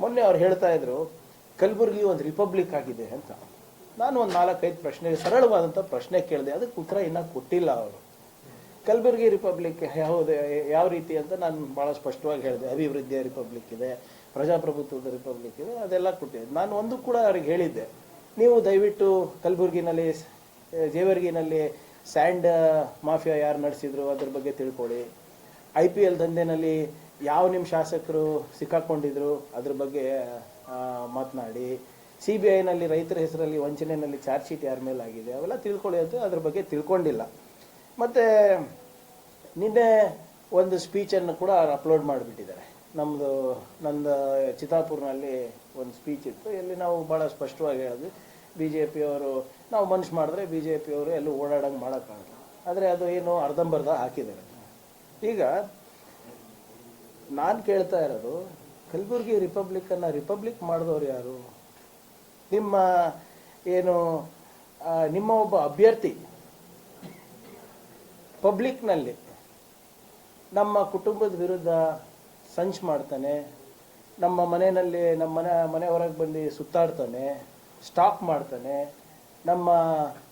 ಮೊನ್ನೆ ಅವ್ರು ಹೇಳ್ತಾ ಇದ್ರು, ಕಲಬುರಗಿ ಒಂದು ರಿಪಬ್ಲಿಕ್ ಆಗಿದೆ ಅಂತ. ನಾನು ಒಂದು ನಾಲ್ಕೈದು ಪ್ರಶ್ನೆ ಸರಳವಾದಂಥ ಪ್ರಶ್ನೆ ಕೇಳಿದೆ, ಅದಕ್ಕೆ ಉತ್ತರ ಇನ್ನೂ ಕೊಟ್ಟಿಲ್ಲ ಅವರು. ಕಲಬುರಗಿ ರಿಪಬ್ಲಿಕ್ ಯಾವುದು, ಯಾವ ರೀತಿ ಅಂತ ನಾನು ಭಾಳ ಸ್ಪಷ್ಟವಾಗಿ ಹೇಳಿದೆ. ಅಭಿವೃದ್ಧಿಯ ರಿಪಬ್ಲಿಕ್ ಇದೆ, ಪ್ರಜಾಪ್ರಭುತ್ವದ ರಿಪಬ್ಲಿಕ್ ಇದೆ, ಅದೆಲ್ಲ ಕೊಟ್ಟಿದ್ದೆ ನಾನು ಒಂದು ಕೂಡ ಅವ್ರಿಗೆ ಹೇಳಿದ್ದೆ. ನೀವು ದಯವಿಟ್ಟು ಕಲಬುರಗಿನಲ್ಲಿ, ಜೇವರ್ಗಿನಲ್ಲಿ ಸ್ಯಾಂಡ್, ಮಾಫಿಯಾ ಯಾರು ನಡೆಸಿದ್ರು, ಅದ್ರ ಬಗ್ಗೆ ತಿಳ್ಕೊಳ್ಳಿ. ಐ ಪಿ ಎಲ್ ದಂಧೆನಲ್ಲಿ ಯಾವ ನಿಮ್ಮ ಶಾಸಕರು ಸಿಕ್ಕಾಕೊಂಡಿದ್ರು ಅದ್ರ ಬಗ್ಗೆ ಮಾತನಾಡಿ. ಸಿ ಬಿ ಐನಲ್ಲಿ ರೈತರ ಹೆಸರಲ್ಲಿ ವಂಚನೆಯಲ್ಲಿ ಚಾರ್ಜ್ ಶೀಟ್ ಯಾರ ಮೇಲೆ ಆಗಿದೆ ಅವೆಲ್ಲ ತಿಳ್ಕೊಳ್ಳಿ ಅಂತ ಅದ್ರ ಬಗ್ಗೆ ತಿಳ್ಕೊಂಡಿಲ್ಲ. ಮತ್ತು ನಿನ್ನೆ ಒಂದು ಸ್ಪೀಚನ್ನು ಕೂಡ ಅಪ್ಲೋಡ್ ಮಾಡಿಬಿಟ್ಟಿದ್ದಾರೆ. ನಮ್ಮದು ನಂದು ಚಿತಾಪುರ್ನಲ್ಲಿ ಒಂದು ಸ್ಪೀಚ್ ಇತ್ತು. ಇಲ್ಲಿ ನಾವು ಭಾಳ ಸ್ಪಷ್ಟವಾಗಿ ಹೇಳಿದ್ವಿ ಬಿ ಜೆ ಪಿಯವರು ನಾವು ಮನುಷ್ಯ ಮಾಡಿದ್ರೆ ಬಿ ಜೆ ಪಿಯವರು ಎಲ್ಲೂ ಓಡಾಡಂಗೆ ಮಾಡೋಕ್ಕಾಗಲ್ಲ. ಆದರೆ ಅದು ಏನು ಅರ್ಧಂಬರ್ಧ ಹಾಕಿದ್ದಾರೆ. ಈಗ ನಾನು ಕೇಳ್ತಾ ಇರೋದು, ಕಲಬುರಗಿ ರಿಪಬ್ಲಿಕ್ಕನ್ನು ರಿಪಬ್ಲಿಕ್ ಮಾಡಿದವ್ರು ಯಾರು? ನಿಮ್ಮ ಏನು ನಿಮ್ಮ ಒಬ್ಬ ಅಭ್ಯರ್ಥಿ ಪಬ್ಲಿಕ್ನಲ್ಲಿ ನಮ್ಮ ಕುಟುಂಬದ ವಿರುದ್ಧ ಸಂಚ್ ಮಾಡ್ತಾನೆ, ನಮ್ಮ ಮನೆಯಲ್ಲಿ, ನಮ್ಮ ಮನೆ ಮನೆ ಹೊರಗೆ ಬಂದು ಸುತ್ತಾಡ್ತಾನೆ, ಸ್ಟಾಪ್ ಮಾಡ್ತಾನೆ, ನಮ್ಮ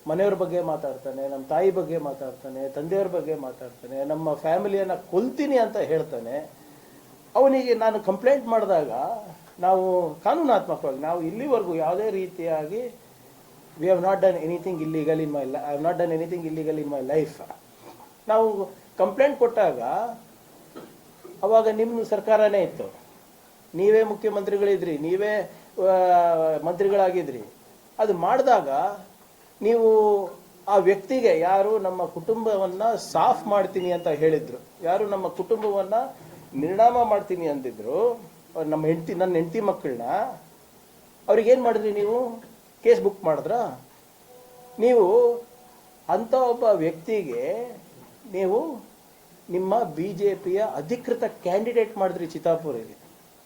ಮನೆಯವ್ರ ಬಗ್ಗೆ ಮಾತಾಡ್ತಾನೆ, ನಮ್ಮ ತಾಯಿ ಬಗ್ಗೆ ಮಾತಾಡ್ತಾನೆ, ತಂದೆಯವ್ರ ಬಗ್ಗೆ ಮಾತಾಡ್ತಾನೆ, ನಮ್ಮ ಫ್ಯಾಮಿಲಿಯನ್ನು ಕೊಲ್ತೀನಿ ಅಂತ ಹೇಳ್ತಾನೆ. ಅವನಿಗೆ ನಾನು ಕಂಪ್ಲೇಂಟ್ ಮಾಡಿದಾಗ ನಾವು ಕಾನೂನಾತ್ಮಕವಾಗಿ, ನಾವು ಇಲ್ಲಿವರೆಗೂ ಯಾವುದೇ ರೀತಿಯಾಗಿ we have not done anything illegal in my I have not done anything illegal in my life ನಾವು ಕಂಪ್ಲೇಂಟ್ ಕೊಟ್ಟಾಗ, ಅವಾಗ ನಿಮ್ಮ ಸರ್ಕಾರನೇ ಇತ್ತು. ನೀವೇ ಮುಖ್ಯಮಂತ್ರಿಗಳಿದ್ರಿ, ನೀವೇ ಮಂತ್ರಿಗಳಾಗಿದ್ರಿ. ಅದು ಮಾಡಿದಾಗ ನೀವು ಆ ವ್ಯಕ್ತಿಗೆ, ಯಾರು ನಮ್ಮ ಕುಟುಂಬವನ್ನ ಸಾಫ್ ಮಾಡ್ತೀನಿ ಅಂತ ಹೇಳಿದ್ರು. ಯಾರು ನಮ್ಮ ಕುಟುಂಬವನ್ನ ನಿರ್ನಾಮ ಮಾಡ್ತೀನಿ ಅಂದಿದ್ರು ನಮ್ಮ ಹೆಂಡತಿ, ನನ್ನ ಹೆಂಡತಿ ಮಕ್ಕಳನ್ನ ಅವ್ರಿಗೇನು ಮಾಡಿದ್ರಿ ನೀವು? ಕೇಸ್ ಬುಕ್ ಮಾಡಿದ್ರ? ನೀವು ಅಂಥ ಒಬ್ಬ ವ್ಯಕ್ತಿಗೆ ನೀವು ನಿಮ್ಮ ಬಿ ಜೆ ಪಿಯ ಅಧಿಕೃತ ಕ್ಯಾಂಡಿಡೇಟ್ ಮಾಡಿದ್ರಿ ಚಿತ್ತಾಪುರಲ್ಲಿ